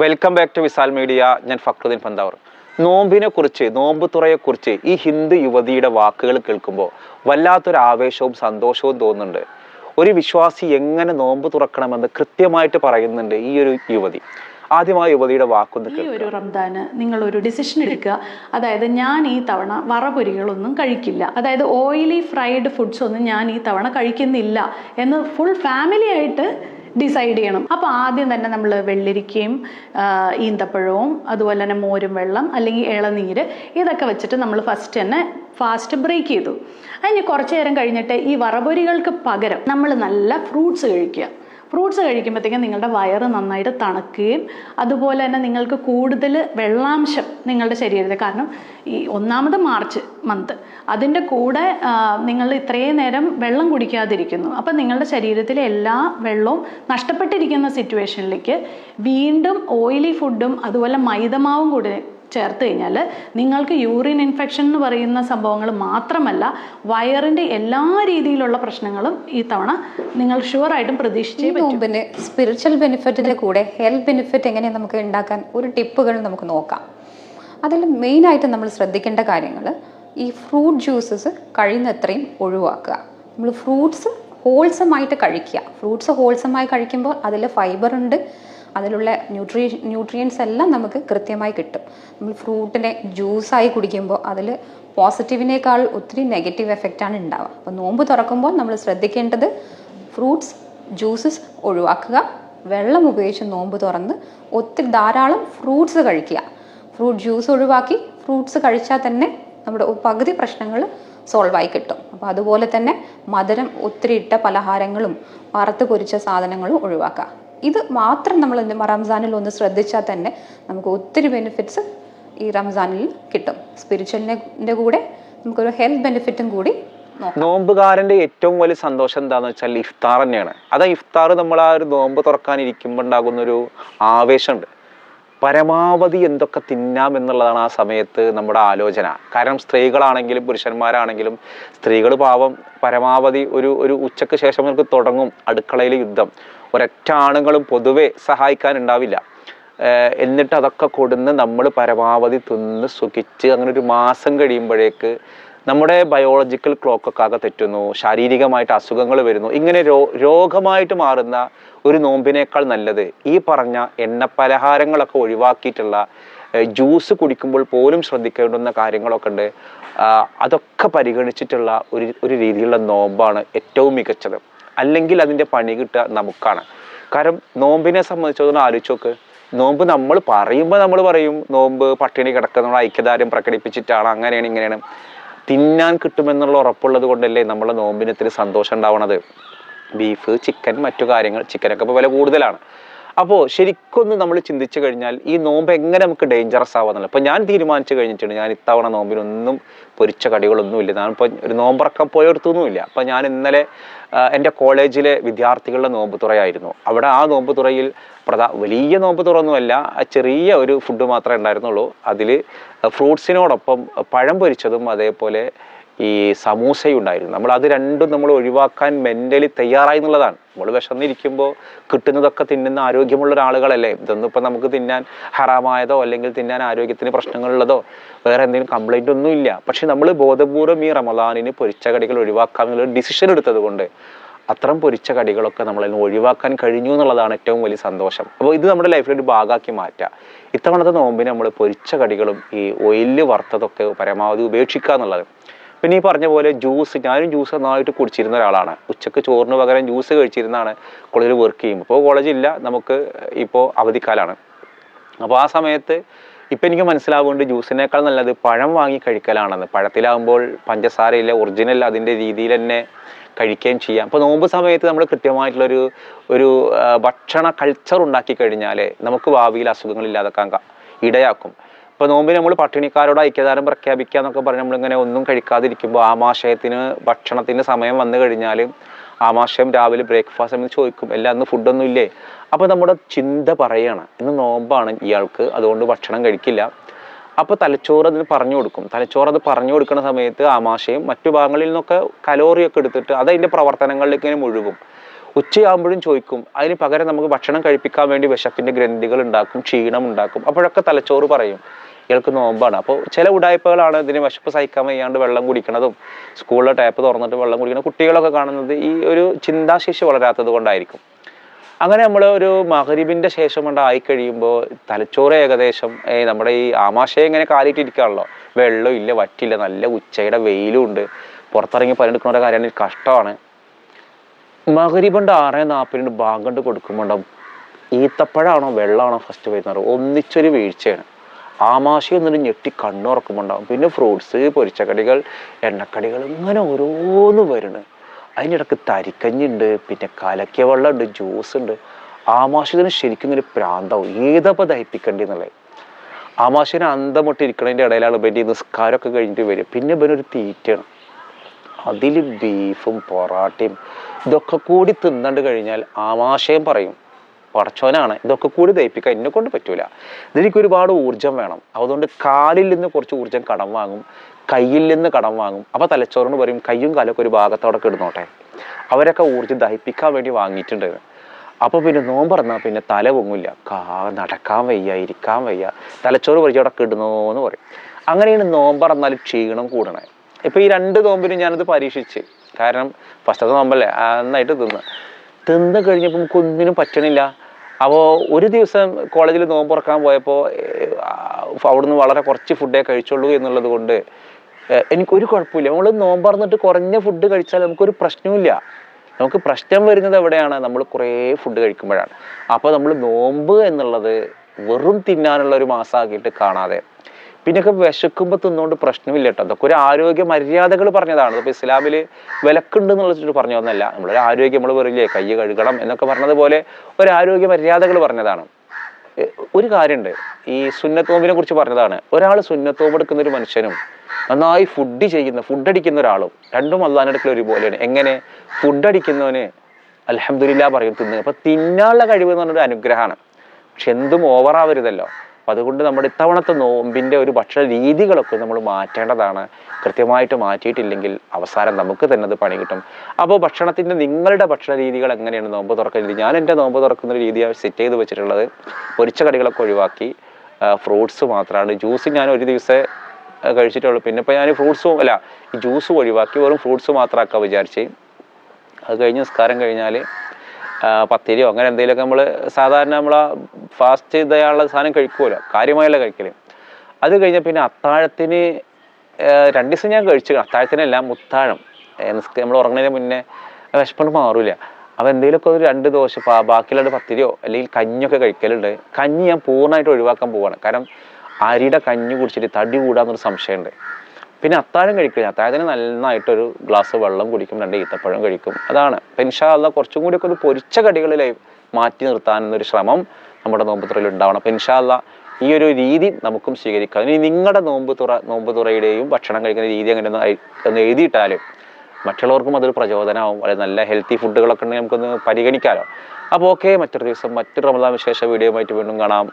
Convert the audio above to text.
Welcome back to Visal media ഞാൻ ഫക്രുദ്ദീൻ പന്താവർ. നോമ്പിനെ കുറിച്ച് നോമ്പ് തുറയെക്കുറിച്ച് ഈ ഹിന്ദു യുവതിയുടെ വാക്കുകൾ കേൾക്കുമ്പോൾ വല്ലാത്തൊരു ആവേശവും സന്തോഷവും തോന്നുന്നുണ്ട്. ഒരു വിശ്വാസി എങ്ങനെ നോമ്പ് തുറക്കണമെന്ന് കൃത്യമായിട്ട് പറയുന്നുണ്ട് ഈ ഒരു യുവതി. ആദ്യമായി യുവതിയുടെ വാക്കൊന്ന് ഈ ഒരു റംദാന് നിങ്ങൾ ഒരു ഡിസിഷൻ എടുക്കുക. അതായത് ഞാൻ ഈ തവണ വറപൊരികളൊന്നും കഴിക്കില്ല. അതായത് ഓയിലി ഫ്രൈഡ് ഫുഡ്സ് ഒന്നും ഞാൻ ഈ തവണ കഴിക്കുന്നില്ല എന്ന് ഫുൾ ഫാമിലി ആയിട്ട് ഡിസൈഡ് ചെയ്യണം. അപ്പോൾ ആദ്യം തന്നെ നമ്മൾ വെള്ളരിക്കയും ഈന്തപ്പഴവും അതുപോലെ തന്നെ മോരും വെള്ളം അല്ലെങ്കിൽ ഇളനീര് ഇതൊക്കെ വെച്ചിട്ട് നമ്മൾ ഫസ്റ്റ് തന്നെ ഫാസ്റ്റ് ബ്രേക്ക് ചെയ്തു. അതിന് കുറച്ച് നേരം കഴിഞ്ഞിട്ട് ഈ വറപൊരികൾക്ക് പകരം നമ്മൾ നല്ല ഫ്രൂട്ട്സ് കഴിക്കുക. ഫ്രൂട്ട്സ് കഴിക്കുമ്പോഴത്തേക്കും നിങ്ങളുടെ വയറ് നന്നായിട്ട് തണുക്കുകയും അതുപോലെ തന്നെ നിങ്ങൾക്ക് കൂടുതൽ വെള്ളാംശം നിങ്ങളുടെ ശരീരത്തിൽ. കാരണം ഈ ഒന്നാമത് മാർച്ച് മന്ത്. അതിന്റെ കൂടെ നിങ്ങൾ ഇത്രയും നേരം വെള്ളം കുടിക്കാതിരിക്കുന്നു. അപ്പം നിങ്ങളുടെ ശരീരത്തിലെ എല്ലാ വെള്ളവും നഷ്ടപ്പെട്ടിരിക്കുന്ന സിറ്റുവേഷനിലേക്ക് വീണ്ടും ഓയിലി ഫുഡും അതുപോലെ മൈദമാവും കൂടി ചേർത്ത് കഴിഞ്ഞാൽ നിങ്ങൾക്ക് യൂറിൻ ഇൻഫെക്ഷൻ എന്ന് പറയുന്ന സംഭവങ്ങൾ മാത്രമല്ല വയറിന്റെ എല്ലാ രീതിയിലുള്ള പ്രശ്നങ്ങളും ഈ തവണ നിങ്ങൾ ഷുവറായിട്ടും പ്രതീക്ഷിച്ചേ നോമ്പിന് സ്പിരിച്വൽ ബെനിഫിറ്റിന്റെ കൂടെ ഹെൽത്ത് ബെനിഫിറ്റ് എങ്ങനെയാണ് നമുക്ക് ഉണ്ടാക്കാൻ ഒരു ടിപ്പുകൾ നമുക്ക് നോക്കാം. അതിൽ മെയിനായിട്ട് നമ്മൾ ശ്രദ്ധിക്കേണ്ട കാര്യങ്ങൾ ഈ ഫ്രൂട്ട് ജ്യൂസസ് കഴിയുന്നത്രയും ഒഴിവാക്കുക. നമ്മൾ ഫ്രൂട്ട്സ് ഹോൾസമായിട്ട് കഴിക്കുക. ഫ്രൂട്ട്സ് ഹോൾസമായി കഴിക്കുമ്പോൾ അതിൽ ഫൈബർ ഉണ്ട്. അതിലുള്ള ന്യൂട്രീ ന്യൂട്രിയൻസ് എല്ലാം നമുക്ക് കൃത്യമായി കിട്ടും. നമ്മൾ ഫ്രൂട്ടിനെ ജ്യൂസായി കുടിക്കുമ്പോൾ അതിൽ പോസിറ്റീവിനേക്കാൾ ഒത്തിരി നെഗറ്റീവ് എഫക്റ്റാണ് ഉണ്ടാവുക. അപ്പോൾ നോമ്പ് തുറക്കുമ്പോൾ നമ്മൾ ശ്രദ്ധിക്കേണ്ടത് ഫ്രൂട്ട്സ് ജ്യൂസസ് ഒഴിവാക്കുക. വെള്ളം ഉപയോഗിച്ച് നോമ്പ് തുറന്ന് ഒത്തിരി ധാരാളം ഫ്രൂട്ട്സ് കഴിക്കുക. ഫ്രൂട്ട് ജ്യൂസ് ഒഴിവാക്കി ഫ്രൂട്ട്സ് കഴിച്ചാൽ തന്നെ നമ്മുടെ പകുതി പ്രശ്നങ്ങൾ സോൾവ് ആയി കിട്ടും. അപ്പോൾ അതുപോലെ തന്നെ മധുരം ഒത്തിരി ഇട്ട പലഹാരങ്ങളും വറുത്ത് പൊരിച്ച സാധനങ്ങളും ഒഴിവാക്കുക. ഇത് മാത്രം നമ്മൾ റംസാനിൽ ഒന്ന് ശ്രദ്ധിച്ചാൽ തന്നെ നമുക്ക് ഒത്തിരി ബെനിഫിറ്റ്സ് ഈ റംസാനിൽ കിട്ടും. സ്പിരിച്വലിന്റെ കൂടെ നമുക്കൊരു ഹെൽത്ത് ബെനിഫിറ്റും കൂടി നോക്കാം. നോമ്പുകാരന്റെ ഏറ്റവും വലിയ സന്തോഷം എന്താന്ന് വെച്ചാൽ ഇഫ്താർ തന്നെയാണ്. അതാ ഇഫ്താർ നമ്മൾ ആ ഒരു നോമ്പ് തുറക്കാൻ ഇരിക്കുമ്പോൾ ഉണ്ടാകുന്ന ഒരു ആവേശമുണ്ട്. പരമാവധി എന്തൊക്കെ തിന്നാം എന്നുള്ളതാണ് ആ സമയത്ത് നമ്മുടെ ആലോചന. കാരണം സ്ത്രീകളാണെങ്കിലും പുരുഷന്മാരാണെങ്കിലും സ്ത്രീകൾ പാവം പരമാവധി ഒരു ഒരു ഉച്ചയ്ക്ക് ശേഷം നമുക്ക് തുടങ്ങും അടുക്കളയിൽ യുദ്ധം. ഒരൊറ്റ ആണുങ്ങളും പൊതുവെ സഹായിക്കാനുണ്ടാവില്ല. എന്നിട്ട് അതൊക്കെ കൊടുന്ന് നമ്മൾ പരമാവധി തിന്ന് സുഖിച്ച് അങ്ങനെ ഒരു മാസം കഴിയുമ്പോഴേക്ക് നമ്മുടെ ബയോളജിക്കൽ ക്ലോക്കൊക്കെ ആകെ തെറ്റുന്നു ശാരീരികമായിട്ട് അസുഖങ്ങൾ വരുന്നു. ഇങ്ങനെ രോ രോഗമായിട്ട് മാറുന്ന ഒരു നോമ്പിനേക്കാൾ നല്ലത് ഈ പറഞ്ഞ എണ്ണ പലഹാരങ്ങളൊക്കെ ഒഴിവാക്കിയിട്ടുള്ള ജ്യൂസ് കുടിക്കുമ്പോൾ പോലും ശ്രദ്ധിക്കേണ്ടുന്ന കാര്യങ്ങളൊക്കെ ഉണ്ട്. അതൊക്കെ പരിഗണിച്ചിട്ടുള്ള ഒരു ഒരു രീതിയിലുള്ള നോമ്പാണ് ഏറ്റവും മികച്ചത്. അല്ലെങ്കിൽ അതിന്റെ പണി കിട്ടുക നമുക്കാണ്. കാരണം നോമ്പിനെ സംബന്ധിച്ചിടത്തോളം ആലോചിച്ച് നോക്ക്. നോമ്പ് നമ്മൾ പറയുമ്പോൾ നമ്മൾ പറയും നോമ്പ് പട്ടിണി കിടക്കുന്ന ഐക്യദാരം പ്രകടിപ്പിച്ചിട്ടാണ് അങ്ങനെയാണ് ഇങ്ങനെയാണ്. തിന്നാൻ കിട്ടുമെന്നുള്ള ഉറപ്പുള്ളത് കൊണ്ടല്ലേ നമ്മളെ നോമ്പിന് ഇത്തിരി സന്തോഷം ഉണ്ടാവണത്. ബീഫ് ചിക്കൻ മറ്റു കാര്യങ്ങൾ. ചിക്കനൊക്കെ ഇപ്പോൾ വില കൂടുതലാണ്. അപ്പോൾ ശരിക്കൊന്ന് നമ്മൾ ചിന്തിച്ചു കഴിഞ്ഞാൽ ഈ നോമ്പ് എങ്ങനെ നമുക്ക് ഡേഞ്ചറസ് ആവാന്നുള്ളത് അപ്പോൾ ഞാൻ തീരുമാനിച്ചു കഴിഞ്ഞിട്ടുണ്ട് ഞാൻ ഇത്തവണ നോമ്പിനൊന്നും പൊരിച്ച കടികളൊന്നുമില്ല ഞാനിപ്പോൾ ഒരു നോമ്പിറക്കം പോയടത്തൊന്നുമില്ല അപ്പോൾ ഞാൻ ഇന്നലെ എന്റെ കോളേജിലെ വിദ്യാർത്ഥികളുടെ നോമ്പ് തുറയായിരുന്നു. അവിടെ ആ നോമ്പ് തുറയിൽ പ്രധാ വലിയ നോമ്പ് തുറന്നുമല്ല ചെറിയ ഒരു ഫുഡ് മാത്രമേ ഉണ്ടായിരുന്നുള്ളൂ. അതിൽ ഫ്രൂട്ട്സിനോടൊപ്പം പഴം പൊരിച്ചതും അതേപോലെ ഈ സമൂസയുണ്ടായിരുന്നു. നമ്മൾ അത് രണ്ടും നമ്മൾ ഒഴിവാക്കാൻ മെന്റലി തയ്യാറായി എന്നുള്ളതാണ്. നമ്മൾ വിശന്നിരിക്കുമ്പോൾ കിട്ടുന്നതൊക്കെ തിന്നുന്ന ആരോഗ്യമുള്ള ഒരാളുകളല്ലേ? ഇതൊന്നും ഇപ്പം നമുക്ക് തിന്നാൻ ഹറാമായതോ അല്ലെങ്കിൽ തിന്നാൻ ആരോഗ്യത്തിന് പ്രശ്നങ്ങളുള്ളതോ വേറെ എന്തെങ്കിലും കംപ്ലൈന്റ് ഒന്നും ഇല്ല. പക്ഷെ നമ്മൾ ബോധപൂർവം ഈ റമദാനിന് പൊരിച്ച കടികൾ ഒഴിവാക്കാൻ ഒഴിവാക്കാമെന്നുള്ള ഡിസിഷൻ എടുത്തത് കൊണ്ട് അത്തരം പൊരിച്ച കടികളൊക്കെ നമ്മളിൽ നിന്ന് ഒഴിവാക്കാൻ കഴിഞ്ഞു എന്നുള്ളതാണ് ഏറ്റവും വലിയ സന്തോഷം. അപ്പോൾ ഇത് നമ്മുടെ ലൈഫിൽ ഒരു ഭാഗമാക്കി മാറ്റുക ഇത്തവണത്തെ നോമ്പിന് നമ്മൾ പൊരിച്ച കടികളും ഈ ഓയിലിൽ വറുത്തതൊക്കെ പരമാവധി ഉപേക്ഷിക്കുക എന്നുള്ളത്. പിന്നെ ഈ പറഞ്ഞ പോലെ ജ്യൂസ് ഞാനും ജ്യൂസ് നന്നായിട്ട് കുടിച്ചിരുന്ന ഒരാളാണ്. ഉച്ചയ്ക്ക് ചോറിന് പകരം ജ്യൂസ് കഴിച്ചിരുന്നാണ് കോളേജിൽ വർക്ക് ചെയ്യുമ്പോൾ ഇപ്പോൾ കോളേജില്ല നമുക്ക് ഇപ്പോൾ അവധിക്കാലാണ്. അപ്പോൾ ആ സമയത്ത് ഇപ്പം എനിക്ക് മനസ്സിലാവുന്നുണ്ട് ജ്യൂസിനേക്കാൾ നല്ലത് പഴം വാങ്ങി കഴിക്കലാണെന്ന്. പഴത്തിലാകുമ്പോൾ പഞ്ചസാരയില്ല ഒറിജിനൽ അതിന്റെ രീതിയിൽ തന്നെ കഴിക്കുകയും ചെയ്യാം. അപ്പോൾ നോമ്പ് സമയത്ത് നമ്മൾ കൃത്യമായിട്ടുള്ളൊരു ഒരു ഭക്ഷണ കൾച്ചർ ഉണ്ടാക്കി കഴിഞ്ഞാൽ നമുക്ക് ഭാവിയിൽ അസുഖങ്ങൾ ഇല്ലാതാക്കാൻ ഇടയാക്കും. ഇപ്പോൾ നോമ്പിന് നമ്മൾ പട്ടിണിക്കാരോട് ഐക്യദാനം പ്രഖ്യാപിക്കുക എന്നൊക്കെ പറഞ്ഞ് നമ്മളിങ്ങനെ ഒന്നും കഴിക്കാതിരിക്കുമ്പോൾ ആമാശയത്തിന് ഭക്ഷണത്തിന് സമയം വന്നു കഴിഞ്ഞാൽ ആമാശയം രാവിലെ ബ്രേക്ക്ഫാസ്റ്റ് എന്ന് ചോദിക്കും എല്ലാം അന്ന് ഫുഡൊന്നും ഇല്ലേ? അപ്പോൾ നമ്മുടെ ചിന്ത പറയാണ് ഇന്ന് നോമ്പാണ് ഇയാൾക്ക് അതുകൊണ്ട് ഭക്ഷണം കഴിക്കില്ല. അപ്പോൾ തലച്ചോറ് അതിന് പറഞ്ഞു കൊടുക്കും. തലച്ചോറ് അത് പറഞ്ഞു കൊടുക്കുന്ന സമയത്ത് ആമാശയം മറ്റു ഭാഗങ്ങളിൽ നിന്നൊക്കെ കലോറിയൊക്കെ എടുത്തിട്ട് അത് അതിന്റെ പ്രവർത്തനങ്ങളിലേക്ക് ഇങ്ങനെ മുഴുകും. ഉച്ചയാകുമ്പോഴും ചോദിക്കും. അതിന് പകരം നമുക്ക് ഭക്ഷണം കഴിപ്പിക്കാൻ വേണ്ടി വിശപ്പിന്റെ ഗ്രന്ഥികൾ ഉണ്ടാക്കും ക്ഷീണം ഉണ്ടാക്കും. അപ്പോഴൊക്കെ തലച്ചോറ് പറയും. ഇയാൾക്ക് നോമ്പാണ്. അപ്പോൾ ചില ഉടായ്പകളാണ് ഇതിന് വിശപ്പ് സഹിക്കാൻ വയ്യാണ്ട് വെള്ളം കുടിക്കണതും. സ്കൂളിലെ ടാപ്പ് തുറന്നിട്ട് വെള്ളം കുടിക്കുന്ന കുട്ടികളൊക്കെ കാണുന്നത് ഈ ഒരു ചിന്താശേഷി വളരാത്തത് കൊണ്ടായിരിക്കും. അങ്ങനെ നമ്മൾ ഒരു മഹരീബിന്റെ ശേഷം കൊണ്ട് ആയി കഴിയുമ്പോൾ തലച്ചോറ് ഏകദേശം നമ്മുടെ ഈ ആമാശയം ഇങ്ങനെ കാലിട്ടിരിക്കുകയാണല്ലോ വെള്ളം ഇല്ല വറ്റില്ല നല്ല ഉച്ചയുടെ വെയിലും ഉണ്ട്. പുറത്തിറങ്ങി പണിയെടുക്കുന്ന കാര്യമാണ്. കഷ്ടമാണ്. മകരിബണ്ട് ആറ് നാൽപ്പതിന് ബാങ്കണ്ട് കൊടുക്കുമ്പോണ്ടാവും ഈത്തപ്പഴാണോ വെള്ളമാണോ ഫസ്റ്റ് വരുന്നത്? ഒന്നിച്ചൊരു വീഴ്ചയാണ്. ആമാശയം എന്നിട്ട് ഞെട്ടി കണ്ണുറക്കുമ്പോണ്ടാവും പിന്നെ ഫ്രൂട്ട്സ് പൊരിച്ചക്കടികൾ എണ്ണക്കടികൾ ഇങ്ങനെ ഓരോന്ന് വരുന്നു. അതിനിടക്ക് തരിക്കഞ്ഞുണ്ട് പിന്നെ കലക്കിയ വെള്ളമുണ്ട് ജ്യൂസ് ഉണ്ട്. ആമാശയത്തിന് ശരിക്കും ഇങ്ങനെ പ്രാന്താവും. ഏതപ്പോൾ ദഹിപ്പിക്കേണ്ടി എന്നുള്ളത്? ആമാശയന് അന്തം മുട്ടിരിക്കണതിന്റെ ഇടയിലാണ് ഇവന്റെ നിസ്കാരമൊക്കെ കഴിഞ്ഞിട്ട് വരും പിന്നെ ഒരു തീറ്റയാണ്. അതിൽ ബീഫും പൊറാട്ടയും ഇതൊക്കെ കൂടി തിന്നണ്ട് കഴിഞ്ഞാൽ ആമാശയം പറയും. പടച്ചോനാണ്. ഇതൊക്കെ കൂടി ദഹിപ്പിക്കാൻ എന്നെ കൊണ്ട് പറ്റൂല. ഇതിലേക്ക് ഒരുപാട് ഊർജം വേണം. അതുകൊണ്ട് കാലിൽ നിന്ന് കുറച്ച് ഊർജം കടം വാങ്ങും. കയ്യിൽ നിന്ന് കടം വാങ്ങും. അപ്പോൾ തലച്ചോറിന് പറയും കയ്യും കാലൊക്കെ ഒരു ഭാഗത്തോടെ കിടന്നോട്ടെ. അവരൊക്കെ ഊർജം ദഹിപ്പിക്കാൻ വേണ്ടി വാങ്ങിയിട്ടുണ്ട്. അപ്പോൾ പിന്നെ നോമ്പറന്നാൽ പിന്നെ തല പൊങ്ങില്ല. കാ നടക്കാൻ വയ്യ ഇരിക്കാൻ വയ്യ. തലച്ചോറ് പറിച്ച് അവിടെ കിടന്നോന്ന് പറയും. അങ്ങനെയാണ് നോമ്പറന്നാൽ ക്ഷീണം കൂടണേ. ഇപ്പോൾ ഈ രണ്ട് നോമ്പിനും ഞാനത് പരീക്ഷിച്ച്. കാരണം ഫസ്റ്റത്തെ നോമ്പല്ലേ നന്നായിട്ട് തിന്ന്. തിന്ന് കഴിഞ്ഞപ്പോൾ നമുക്ക് ഒന്നിനും പറ്റണില്ല. അപ്പോൾ ഒരു ദിവസം കോളേജിൽ നോമ്പ് തുറക്കാൻ പോയപ്പോൾ അവിടുന്ന് വളരെ കുറച്ച് ഫുഡേ കഴിച്ചുള്ളൂ എന്നുള്ളത് കൊണ്ട് എനിക്കൊരു കുഴപ്പമില്ല. നമ്മൾ നോമ്പ് കുറഞ്ഞ ഫുഡ് കഴിച്ചാൽ നമുക്കൊരു പ്രശ്നവുമില്ല. നമുക്ക് പ്രശ്നം വരുന്നത് എവിടെയാണ്? നമ്മൾ കുറേ ഫുഡ് കഴിക്കുമ്പോഴാണ്. അപ്പോൾ നമ്മൾ നോമ്പ് എന്നുള്ളത് വെറും തിന്നാനുള്ള ഒരു മാസമാക്കിയിട്ട് കാണാതെ പിന്നെയൊക്കെ വിശക്കുമ്പോൾ തിന്നുകൊണ്ട് പ്രശ്നമില്ല കേട്ടോ. അതൊക്കെ ഒരു ആരോഗ്യ മര്യാദകൾ പറഞ്ഞതാണ്. അപ്പോൾ ഇസ്ലാമിൽ വിലക്കുണ്ട് എന്നുള്ളത് പറഞ്ഞു തന്നല്ല നമ്മളൊരു ആരോഗ്യം നമ്മൾ പറയില്ലേ കൈ കഴുകണം എന്നൊക്കെ പറഞ്ഞതുപോലെ ഒരു ആരോഗ്യ മര്യാദകൾ പറഞ്ഞതാണ്. ഒരു കാര്യമുണ്ട് ഈ സുന്നത്തോമ്പിനെ കുറിച്ച് പറഞ്ഞതാണ്. ഒരാൾ സുന്നത്തോമ്പ് എടുക്കുന്ന ഒരു മനുഷ്യനും നന്നായി ഫുഡ് ചെയ്യുന്ന ഫുഡ് അടിക്കുന്ന ഒരാളും രണ്ടും അള്ളാഹിനടുക്കൽ ഒരുപോലെയാണ്. എങ്ങനെ? ഫുഡ് അടിക്കുന്നവന് അലഹമില്ല പറയും തിന്നുക അപ്പം തിന്നാനുള്ള കഴിവ് എന്ന് പറഞ്ഞൊരു അനുഗ്രഹമാണ്. പക്ഷെ എന്തും ഓവറാവരുതല്ലോ അപ്പം അതുകൊണ്ട് നമ്മുടെ ഇത്തവണത്തെ നോമ്പിന്റെ ഒരു ഭക്ഷണ രീതികളൊക്കെ നമ്മൾ മാറ്റേണ്ടതാണ്. കൃത്യമായിട്ട് മാറ്റിയിട്ടില്ലെങ്കിൽ അവസാനം നമുക്ക് തന്നെ അത് പണി കിട്ടും. അപ്പോൾ ഭക്ഷണത്തിന്റെ നിങ്ങളുടെ ഭക്ഷണ രീതികൾ എങ്ങനെയാണ്? നോമ്പ് തുറക്കുന്ന രീതി. ഞാൻ എന്റെ നോമ്പ് തുറക്കുന്ന ഒരു സെറ്റ് ചെയ്ത് വെച്ചിട്ടുള്ളത് പൊരിച്ച കടികളൊക്കെ ഒഴിവാക്കി ഫ്രൂട്ട്സ് മാത്രമാണ് ജ്യൂസ് ഞാൻ ഒരു ദിവസം കഴിച്ചിട്ടുള്ളൂ. പിന്നെ ഇപ്പോൾ ഞാൻ ഫ്രൂട്ട്സും അല്ല ജ്യൂസ് ഒഴിവാക്കി വെറും ഫ്രൂട്ട്സ് മാത്രമാക്കാൻ വിചാരിച്ച്. അത് കഴിഞ്ഞ് നിസ്കാരം കഴിഞ്ഞാൽ പത്തിരിയോ അങ്ങനെ എന്തെങ്കിലുമൊക്കെ നമ്മൾ സാധാരണ നമ്മൾ ഫാസ്റ്റ് ഇതായുള്ള സാധനം കഴിക്കുമല്ലോ കാര്യമായുള്ള കഴിക്കൽ അത് കഴിഞ്ഞ പിന്നെ അത്താഴത്തിന് രണ്ട് ദിവസം ഞാൻ കഴിച്ചു. അത്താഴത്തിനല്ല മുത്താഴം. നമ്മൾ ഉറങ്ങുന്നതിന് മുന്നേ വിശപ്പുണ്ട് മാറില്ല അപ്പോൾ എന്തെങ്കിലുമൊക്കെ ഒരു രണ്ട് ദോശ ബാക്കിയുള്ള പത്തിരിയോ അല്ലെങ്കിൽ കഞ്ഞിയൊക്കെ കഴിക്കലുണ്ട്. കഞ്ഞി ഞാൻ പൂർണമായിട്ട് ഒഴിവാക്കാൻ പോവാണ്. കാരണം അരിയുടെ കഞ്ഞി കുടിച്ചിട്ട് തടി കൂടാന്നൊരു സംശയമുണ്ട്. പിന്നെ അത്താഴം കഴിക്കില്ല അത്താഴത്തിന് നന്നായിട്ടൊരു ഗ്ലാസ് വെള്ളം കുടിക്കും രണ്ട് ഈത്തപ്പഴം കഴിക്കും. അതാണ്. അപ്പം കുറച്ചും കൂടിയൊക്കെ ഒരു പൊരിച്ച കടികളിലായി മാറ്റി നിർത്താനെന്നൊരു ശ്രമം നമ്മുടെ നോമ്പ് തുറയിൽ ഉണ്ടാവണം. അപ്പം ഈ ഒരു രീതി നമുക്കും സ്വീകരിക്കാം. ഇനി നിങ്ങളുടെ നോമ്പ് തുറ നോമ്പ് തുറയുടെയും ഭക്ഷണം കഴിക്കുന്ന രീതി അങ്ങനെ ഒന്ന് എഴുതിയിട്ടാലും മറ്റുള്ളവർക്കും അതൊരു പ്രചോദനമാവും വളരെ നല്ല ഹെൽത്തി ഫുഡുകളൊക്കെ ഉണ്ടെങ്കിൽ നമുക്കൊന്ന് പരിഗണിക്കാമല്ലോ അപ്പോൾ ഓക്കെ. മറ്റൊരു ദിവസം മറ്റൊരു റമദാൻ വിശേഷ വീഡിയോ ആയിട്ട് വീണ്ടും കാണാം.